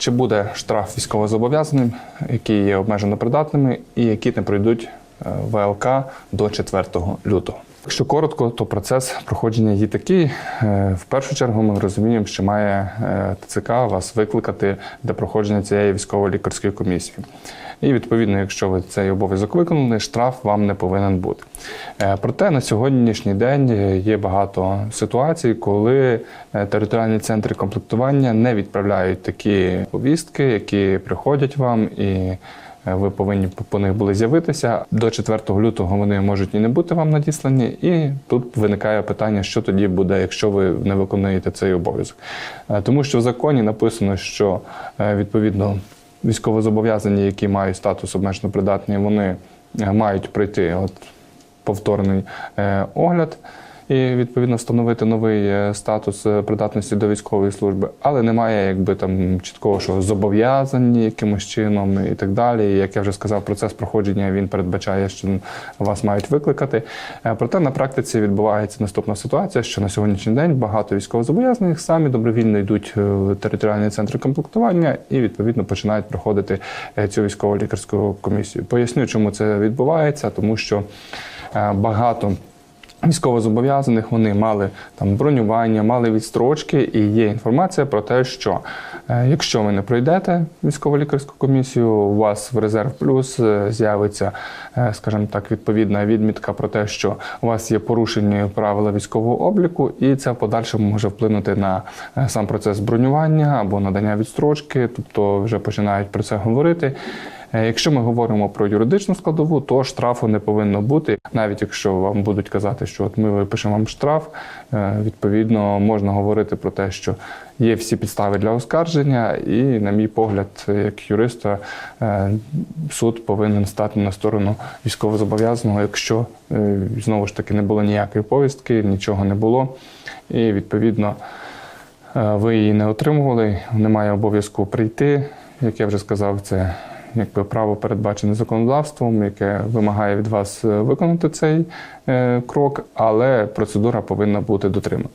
Чи буде штраф військовозобов'язаним, які є обмежено придатними і які не пройдуть е, ВЛК до 4 лютого? Якщо коротко, то процес проходження є такий. Е, В першу чергу ми розуміємо, що має е, ТЦК вас викликати для проходження цієї військово-лікарської комісії. І відповідно, якщо ви цей обов'язок виконали, штраф вам не повинен бути. Е, Проте на сьогоднішній день є багато ситуацій, коли територіальні центри комплектування не відправляють такі повістки, які приходять вам і. Е, Ви повинні по- них були з'явитися до 4 лютого. Вони можуть і не бути вам надіслані, і тут виникає питання, що тоді буде, якщо ви не виконуєте цей обов'язок. Е, Тому що в законі написано, що е, відповідно військовозобов'язані, які мають статус обмежено придатний, вони мають пройти от повторний огляд і відповідно встановити новий е, статус е, придатності до військової служби, але немає якби там чіткого, що зобов'язані якимось чином і так далі. І, як я вже сказав, процес проходження він передбачає, що вас мають викликати. Е, Проте на практиці відбувається наступна ситуація, що на сьогоднішній день багато військовозобов'язаних самі добровільно йдуть в територіальні центри комплектування і відповідно починають проходити цю військово лікарську комісію. Поясню, чому це відбувається, тому що багато. Військовозобов'язаних вони мали там бронювання, мали відстрочки, і є інформація про те, що е, якщо ви не пройдете військово-лікарську комісію, у вас в резерв плюс е, з'явиться, е, скажімо так, відповідна відмітка про те, що у вас є порушені правила військового обліку, і це в подальшому може вплинути на сам процес бронювання або надання відстрочки, тобто вже починають про це говорити. Е, Якщо ми говоримо про юридичну складову, то штрафу не повинно бути. Навіть якщо вам будуть казати, що от ми випишемо вам штраф, е, відповідно можна говорити про те, що є всі підстави для оскарження, і, на мій погляд, як юриста, е, суд повинен стати на сторону військовозобов'язаного, якщо знову ж таки не було ніякої повістки, нічого не було, і відповідно. Ви її не отримували, немає обов'язку прийти. Як я вже сказав, це якби право передбачене законодавством, яке вимагає від вас е, виконати цей е, крок, але процедура повинна бути дотримана.